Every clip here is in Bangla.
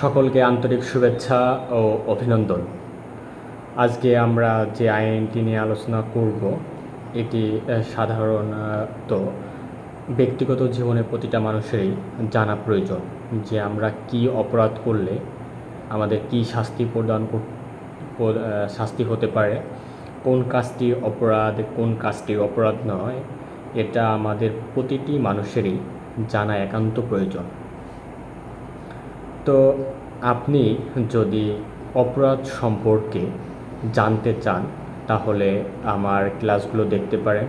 সকলকে আন্তরিক শুভেচ্ছা ও অভিনন্দন। আজকে আমরা যে আইনটি নিয়ে আলোচনা করব, এটি সাধারণত ব্যক্তিগত জীবনে প্রতিটা মানুষেরই জানা প্রয়োজন যে আমরা কি অপরাধ করলে আমাদের কি শাস্তি প্রদান শাস্তি হতে পারে, কোন কাজটি অপরাধ, কোন কাজটি অপরাধ নয়, এটা আমাদের প্রতিটি মানুষেরই জানা একান্ত প্রয়োজন। তো আপনি যদি অপরাধ সম্পর্কে জানতে চান, তাহলে আমার ক্লাসগুলো দেখতে পারেন।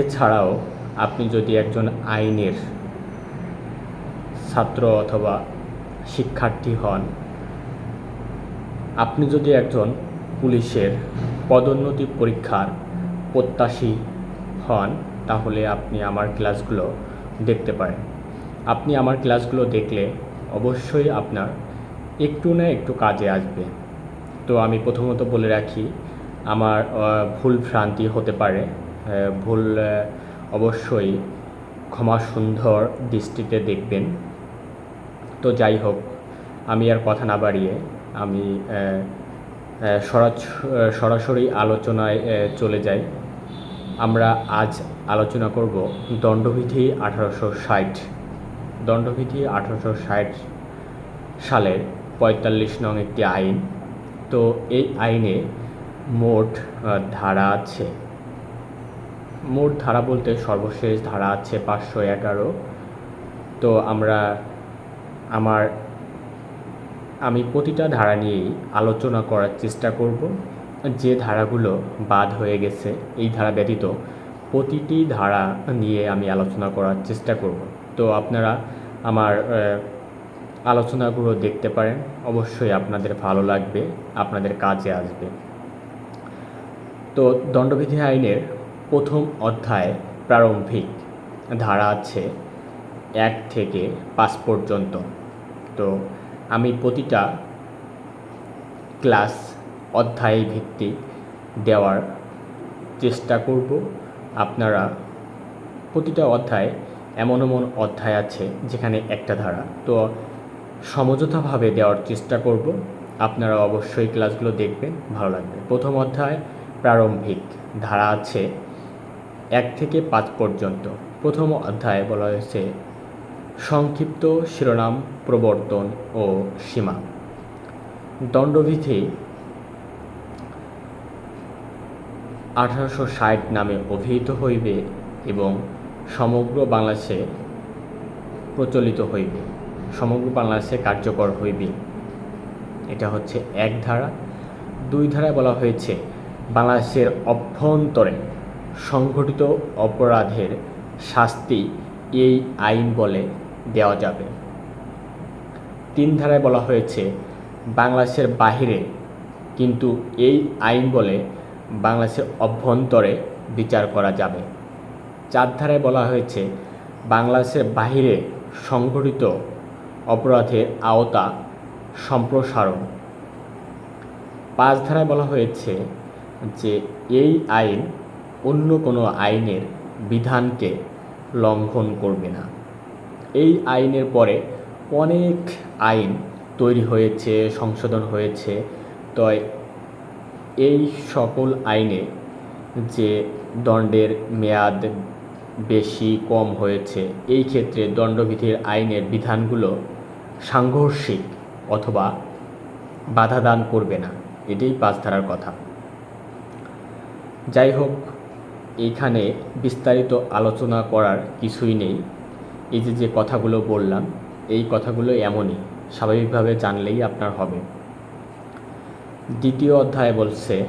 এছাড়াও আপনি যদি একজন আইনের ছাত্র অথবা শিক্ষার্থী হন, আপনি যদি একজন পুলিশের পদোন্নতি পরীক্ষার প্রত্যাশী হন, তাহলে আপনি আমার ক্লাসগুলো দেখতে পারেন। আপনি আমার ক্লাসগুলো দেখলে অবশ্যই আপনার একটু না একটু কাজে আসবে। তো আমি প্রথমত বলে রাখি, আমার ভুল ভ্রান্তি হতে পারে। ভুল অবশ্যই ক্ষমা সুন্দর দৃষ্টিতে দেখবেন। তো যাই হোক, আমি আর কথা না বাড়িয়ে আমি সরাসরি আলোচনায় চলে যাই। আমরা আজ আলোচনা করব দণ্ডবিধি আঠারোশো ষাট। দণ্ডবিধি আঠারোশো ষাট সালের পঁয়তাল্লিশ নং একটি আইন। তো এই আইনে মোট ধারা আছে। মোট ধারা বলতে সর্বশেষ ধারা আছে পাঁচশো এগারো। তো আমরা, আমার, আমি প্রতিটা ধারা নিয়েই আলোচনা করার চেষ্টা করব। যে ধারাগুলো বাদ হয়ে গেছে, এই ধারা ব্যতীত প্রতিটি ধারা নিয়ে আমি আলোচনা করার চেষ্টা করব। তো আপনারা আমার আলোচনাগুলো দেখতে পারেন। অবশ্যই আপনাদের ভালো লাগবে, আপনাদের কাজে আসবে। তো দণ্ডবিধি আইনের প্রথম অধ্যায় প্রারম্ভিক ধারা আছে এক থেকে পাঁচ পর্যন্ত। তো আমি প্রতিটা ক্লাস অধ্যায় ভিত্তিক দেওয়ার চেষ্টা করব। আপনারা প্রতিটা অধ্যায় এমন এমন অধ্যায় আছে যেখানে একটা ধারা। তো সমঝোতাভাবে দেওয়ার চেষ্টা করব। আপনারা অবশ্যই ক্লাসগুলো দেখবেন, ভালো লাগবে। প্রথম অধ্যায়, প্রারম্ভিক ধারা আছে এক থেকে পাঁচ পর্যন্ত। প্রথম অধ্যায়ে বলা হয়েছে, সংক্ষিপ্ত শিরোনাম, প্রবর্তন ও সীমা। দণ্ডবিধি আঠারোশো ষাট নামে অভিহিত হইবে এবং সমগ্র বাংলাদেশে প্রচলিত হইবে, সমগ্র বাংলাদেশে কার্যকর হইবে। এটা হচ্ছে এক ধারা। দুই ধারায় বলা হয়েছে, বাংলাদেশের অভ্যন্তরে সংঘটিত অপরাধের শাস্তি এই আইন বলে দেওয়া যাবে। তিন ধারায় বলা হয়েছে, বাংলাদেশের বাহিরে কিন্তু এই আইন বলে বাংলাদেশের অভ্যন্তরে বিচার করা যাবে। চার ধারায় বলা হয়েছে, বাংলাদেশের বাহিরে সংঘটিত অপরাধের আওতা সম্প্রসারণ। পাঁচ ধারায় বলা হয়েছে যে, এই আইন অন্য কোনো আইনের বিধানকে লঙ্ঘন করবে না। এই আইনের পরে অনেক আইন তৈরি হয়েছে, সংশোধন হয়েছে তো এই সকল আইনে যে দণ্ডের মেয়াদ বেশি কম হয়েছে। এই ক্ষেত্রে দণ্ডবিধির আইনের বিধানগুলো সাংঘর্ষিক অথবা বাধা দান করবে না। এটাই পাঁচ ধারার কথা। যাই হোক, এইখানে বিস্তারিত আলোচনা করার কিছুই নেই। এই যে যে কথাগুলো বললাম, এই কথাগুলো এমনই, স্বাভাবিকভাবে জানলেই আপনার হবে। দ্বিতীয় অধ্যায় বলছে,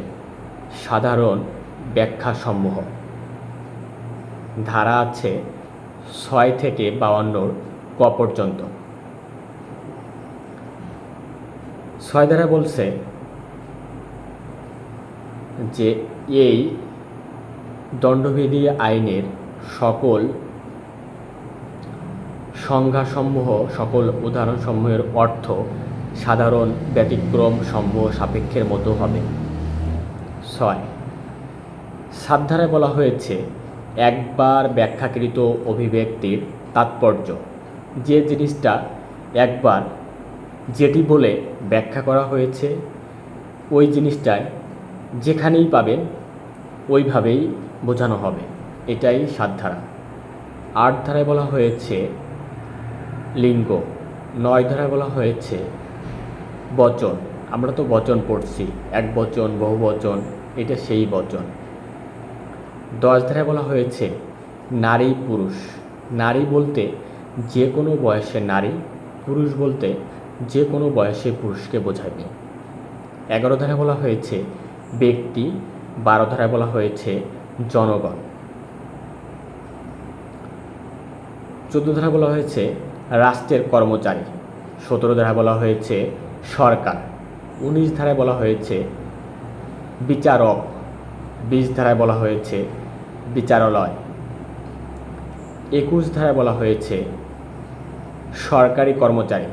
সাধারণ ব্যাখ্যাসমূহ। ধারা আছে ছয় থেকে বাউান্নর ক পর্যন্ত। ছয় ধারা বলছে যে এই দণ্ডবিধি আইনের সকল সংজ্ঞাসমূহ, সকল উদাহরণসমূহের অর্থ সাধারণ, ব্যতিক্রম সমূহ সাপেক্ষের মতো হবে। ছয়। সাত ধারায় বলা হয়েছে একবার ব্যাখ্যাকৃত অভিব্যক্তির তাৎপর্য। যে জিনিসটা একবার যেটি বলে ব্যাখ্যা করা হয়েছে, ওই জিনিসটায় যেখানেই পাবেন, ওইভাবেই বোঝানো হবে। এটাই সাত ধারা আট ধারায় বলা হয়েছে লিঙ্গ নয় ধারায় বলা হয়েছে বচন। আমরা তো বচন পড়ছি, এক বচন বহু বচন এটা সেই বচন। দশ ধারায় বলা হয়েছে, নারী, পুরুষ। নারী বলতে যে কোনো বয়সের নারী, পুরুষ বলতে যে কোনো বয়সে পুরুষকে বোঝাবে। এগারো ধারায় বলা হয়েছে, ব্যক্তি। বারো ধারায় বলা হয়েছে, জনগণ। চোদ্দ ধারা বলা হয়েছে, রাষ্ট্রের কর্মচারী। সতেরো ধারা বলা হয়েছে, সরকার। উনিশ ধারায় বলা হয়েছে, বিচারক। বিশ ধারায় বলা হয়েছে, বিচারালয়। একুশ ধারায় বলা হয়েছে, সরকারি কর্মচারী।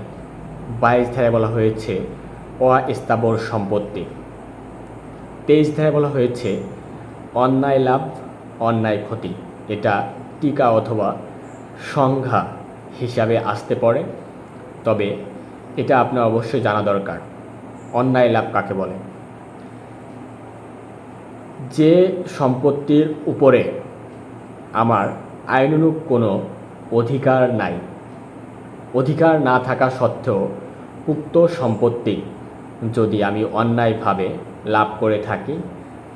বাইশ ধারায় বলা হয়েছে, অস্থাবর সম্পত্তি। তেইশ ধারায় বলা হয়েছে, অন্যায় লাভ, অন্যায় ক্ষতি। এটা টিকা অথবা সংজ্ঞা হিসাবে আসতে পারে, তবে এটা আপনার অবশ্যই জানা দরকার। অন্যায় লাভ কাকে বলে? যে সম্পত্তির উপরে আমার আইনানুগ কোনো অধিকার নাই। অধিকার না থাকা সত্ত্বেও উক্ত সম্পত্তি যদি আমি অন্যায়ভাবে লাভ করে থাকি,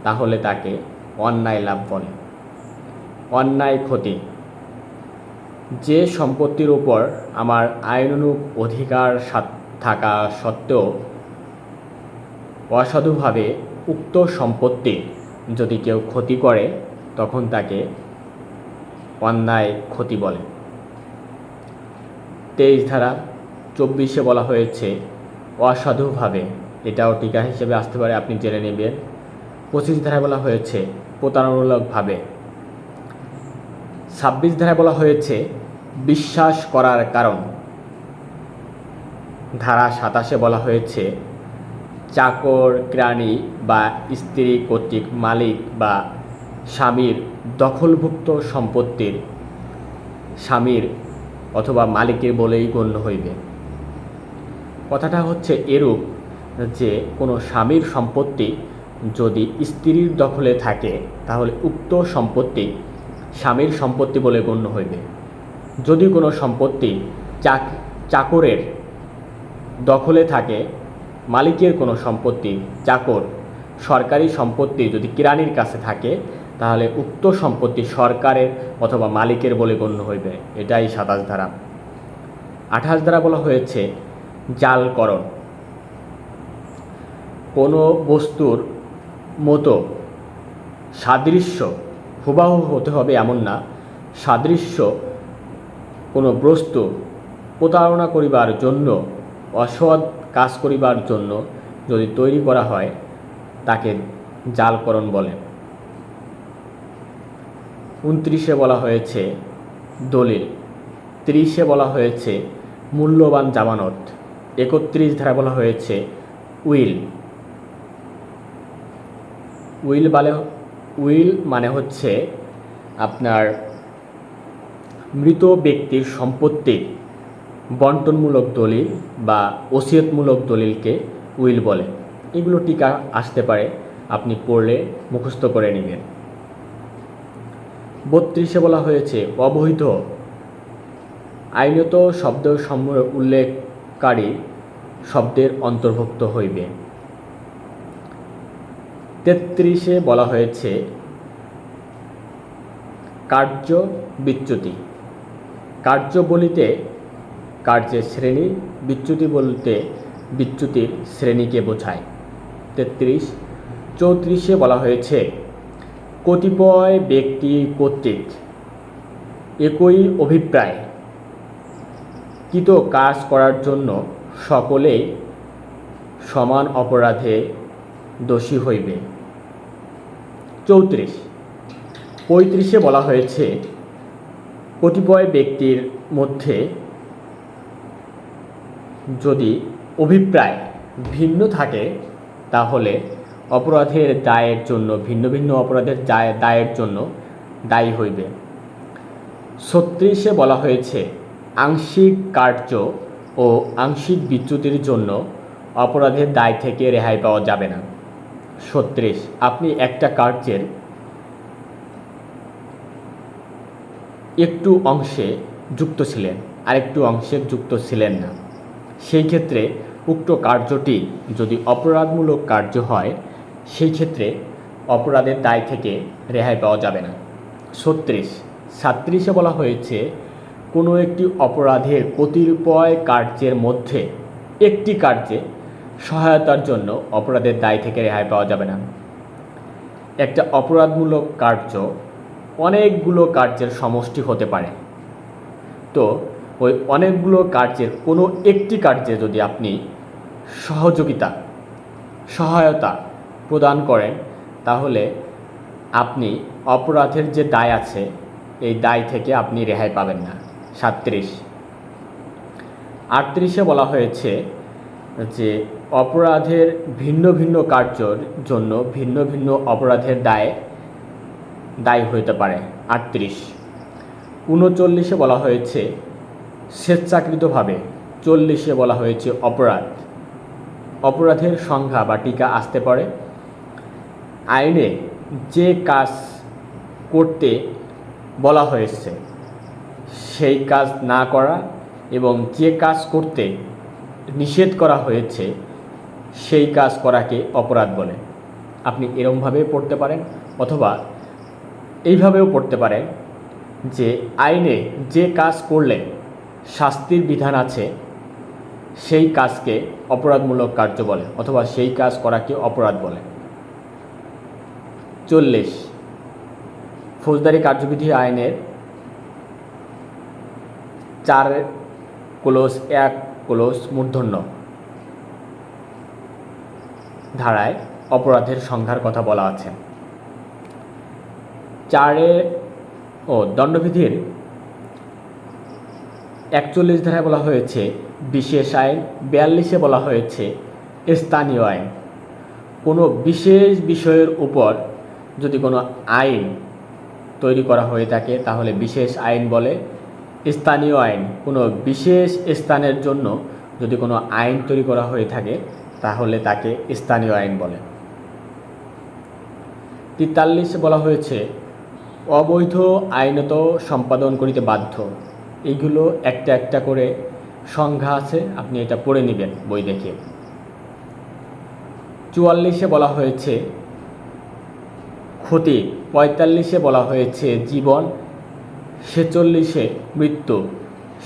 তাহলে তাকে অন্যায় লাভ বলে। অন্যায় ক্ষতি। যে সম্পত্তির উপর আমার আইনানুগ অধিকার থাকা সত্ত্বেও অসাধুভাবে উক্ত সম্পত্তি যদি কেউ ক্ষতি করে, তখন তাকে অন্যায় ক্ষতি বলে। তেইশ ধারা চব্বিশে বলা হয়েছে, অসাধুভাবে, এটাও টিকা হিসেবে আসতে পারে, আপনি জেনে নেবেন। পঁচিশ ধারায় বলা হয়েছে, প্রতারণামূলকভাবে। ছাব্বিশ ধারায় বলা হয়েছে, বিশ্বাস করার কারণ। ধারা সাতাশে বলা হয়েছে চাকর প্রাণী বা স্ত্রী কর্তৃক মালিক বা স্বামীর দখলভুক্ত সম্পত্তির স্বামীর অথবা মালিকের বলেই গণ্য হইবে। কথাটা হচ্ছে এরূপ যে কোনো স্বামীর সম্পত্তি যদি স্ত্রীর দখলে থাকে, তাহলে উক্ত সম্পত্তি স্বামীর সম্পত্তি বলে গণ্য হইবে। যদি কোনো সম্পত্তি চাক, চাকরের দখলে থাকে মালিকের কোনো সম্পত্তি, চাকর, সরকারি সম্পত্তি যদি কিরানির কাছে থাকে, তাহলে উক্ত সম্পত্তি সরকারের অথবা মালিকের বলে গণ্য হইবে। এটাই সাতাশ ধারা। আঠাশ ধারা বলা হয়েছে, জালকরণ। কোনো বস্তুর মতো সাদৃশ্য, হুবাহু হতে হবে এমন না। সাদৃশ্য কোনো বস্তু প্রতারণা করিবার জন্য অসৎ কাজ করিবার জন্য যদি তৈরি করা হয়, তাকে জালকরণ বলে। উনত্রিশে বলা হয়েছে দলিল। তিরিশে বলা হয়েছে মূল্যবান জামানত। একত্রিশ ধারা বলা হয়েছে উইল। উইল বলে, উইল মানে হচ্ছে আপনার মৃত ব্যক্তির সম্পত্তির বন্টনমূলক দলিল বা ওসিয়তমূলক দলিলকে উইল বলে। এগুলো টিকা আসতে পারে, আপনি পড়লে মুখস্থ করে নেবেন। বত্রিশে বলা হয়েছে অবৈধ আইনত শব্দ উল্লেখকারী শব্দের অন্তর্ভুক্ত হইবে। তেত্রিশে বলা হয়েছে, কার্য বিচ্যুতি। কার্য বলিতে কার্যের শ্রেণি বিচ্যুতি বলতে বিচ্যুতির শ্রেণীকে বোঝায়। তেত্রিশ, চৌত্রিশে বলা হয়েছে, কতিপয় ব্যক্তি কর্তৃক একই অভিপ্রায় কৃত কাজ করার জন্য সকলেই সমান অপরাধে দোষী হইবে? চৌত্রিশ, পঁয়ত্রিশে বলা হয়েছে, কতিপয় ব্যক্তির মধ্যে যদি অভিপ্রায় ভিন্ন থাকে, তাহলে অপরাধের দায়ের জন্য, ভিন্ন ভিন্ন অপরাধের দায়, দায়ের জন্য দায়ী হইবে। ছত্রিশে বলা হয়েছে, আংশিক কার্য ও আংশিক বিচ্যুতির জন্য অপরাধের দায় থেকে রেহাই পাওয়া যাবে না। ছত্রিশ, আপনি একটা কার্যের একটু অংশে যুক্ত ছিলেন, আরেকটু অংশে যুক্ত ছিলেন না। সেই ক্ষেত্রে উক্ত কার্যটি যদি অপরাধমূলক কার্য হয়, সেই ক্ষেত্রে অপরাধের দায় থেকে রেহাই পাওয়া যাবে না। ছত্রিশ। সাত্রিশে বলা হয়েছে, কোনো একটি অপরাধের কতিপয় কার্যের মধ্যে একটি কার্যে সহায়তার জন্য অপরাধের দায় থেকে রেহাই পাওয়া যাবে না। একটা অপরাধমূলক কার্য অনেকগুলো কার্যের সমষ্টি হতে পারে। তো ওই অনেকগুলো কার্যের, কোনো একটি কার্যে যদি আপনি সহযোগিতা, সহায়তা প্রদান করেন, তাহলে আপনি অপরাধের যে দায় আছে, এই দায় থেকে আপনি রেহাই পাবেন না। সাত্রিশ আটত্রিশে বলা হয়েছে যে, অপরাধের ভিন্ন ভিন্ন কার্যর জন্য ভিন্ন ভিন্ন অপরাধের দায়, দায়ী হইতে পারে। আটত্রিশ। উনচল্লিশে বলা হয়েছে স্বেচ্ছাকৃতভাবে চল্লিশে বলা হয়েছে অপরাধ। অপরাধের সংখ্যা বা টিকা আসতে পারে। আইনে যে কাজ করতে বলা হয়েছে, সেই কাজ না করা এবং যে কাজ করতে নিষেধ করা হয়েছে, সেই কাজ করাকে অপরাধ বলে। আপনি এরমভাবে পড়তে পারেন অথবা এইভাবেও পড়তে পারেন যে আইনে যে কাজ করলে শাস্তির বিধান আছে, সেই কাজকে অপরাধমূলক কার্য বলে, অথবা সেই কাজ করাকে অপরাধ বলে। চল্লিশ, ফৌজদারি কার্যবিধি আইনের চার ক্লোজ এক ক্লোজ মূর্ধন্য ধারায় অপরাধের সংখ্যার কথা বলা আছে। চারে ও দণ্ডবিধির একচল্লিশ ধারায় বলা হয়েছে, বিশেষ আইন বিয়াল্লিশে বলা হয়েছে, স্থানীয় আইন। কোনো বিশেষ বিষয়ের উপর যদি কোনো আইন তৈরি করা হয়ে থাকে, তাহলে বিশেষ আইন বলে স্থানীয় আইন। কোনো বিশেষ স্থানের জন্য যদি কোনো আইন তৈরি করা হয়ে থাকে, তাহলে তাকে স্থানীয় আইন বলে। তেতাল্লিশে বলা হয়েছে, অবৈধ আইনত সম্পাদন করিতে বাধ্য। এইগুলো একটা একটা করে সংজ্ঞা আছে, আপনি এটা পড়ে নেবেন বই দেখে। চুয়াল্লিশে বলা হয়েছে, ক্ষতি। পঁয়তাল্লিশে বলা হয়েছে, জীবন। ছেচল্লিশে মৃত্যু।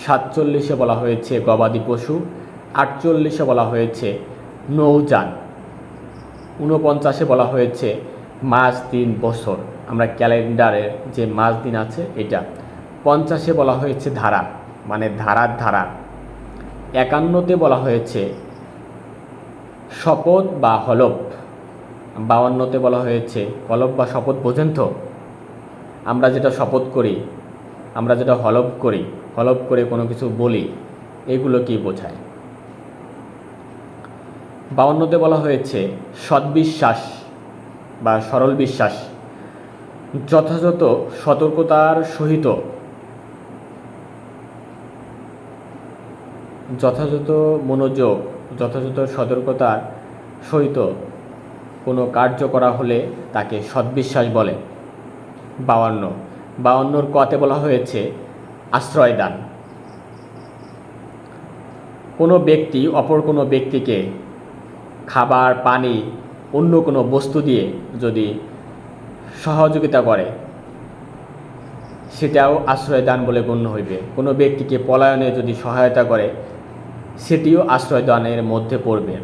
সাতচল্লিশে বলা হয়েছে, গবাদি পশু। আটচল্লিশে বলা হয়েছে, নৌযান। ঊনপঞ্চাশে বলা হয়েছে মাস দিন বছর। আমরা ক্যালেন্ডারের যে মাস দিন আছে, এটা। পঞ্চাশে বলা হয়েছে ধারা মানে ধারার ধারা। একান্নতে বলা হয়েছে শপথ বা হলফ। বাউান্নতে বলা হয়েছে হলফ বা শপথ, বোঝেন তো? আমরা যেটা শপথ করি, আমরা যেটা হলফ করি, হলফ করে কোনো কিছু বলি, এগুলো কি বোঝায়? বাউান্নতে বলা হয়েছে সদ্বিশ্বাস বা সরল বিশ্বাস, যথাযথ সতর্কতার সহিত যথাযথ মনোযোগ, যথাযথ সতর্কতার সহিত কোনো কার্য করা হলে তাকে সদ্বিশ্বাস বলে। বাউান্ন। বাউান্নর কতে বলা হয়েছে, আশ্রয়দান। কোনো ব্যক্তি অপর কোনো ব্যক্তিকে খাবার, পানি, অন্য কোনো বস্তু দিয়ে যদি সহযোগিতা করে, সেটাও আশ্রয়দান বলে গণ্য হইবে। কোনো ব্যক্তিকে পলায়নে যদি সহায়তা করে সেটিও আশ্রয়দানের মধ্যে পড়বে।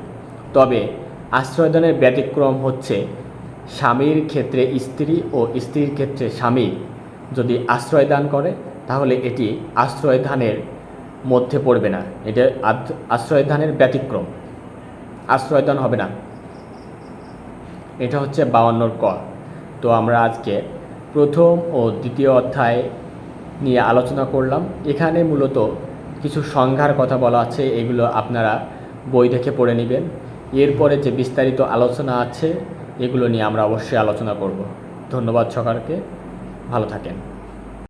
তবে আশ্রয়দানের ব্যতিক্রম হচ্ছে স্বামীর ক্ষেত্রে স্ত্রী ও স্ত্রীর ক্ষেত্রে স্বামী। যদি আশ্রয়দান করে, তাহলে এটি আশ্রয়দানের মধ্যে পড়বে না। এটা আশ্রয়দানের ব্যতিক্রম। আশ্রয়দান হবে না। এটা হচ্ছে বাউান্নর ক। তো আমরা আজকে প্রথম ও দ্বিতীয় অধ্যায় নিয়ে আলোচনা করলাম। এখানে মূলত কিছু সংজ্ঞার কথা বলা আছে, এগুলো আপনারা বই দেখে পড়ে নেবেন। এরপরে যে বিস্তারিত আলোচনা আছে, এগুলো নিয়ে আমরা অবশ্যই আলোচনা করব। ধন্যবাদ সকালকে ভালো থাকেন।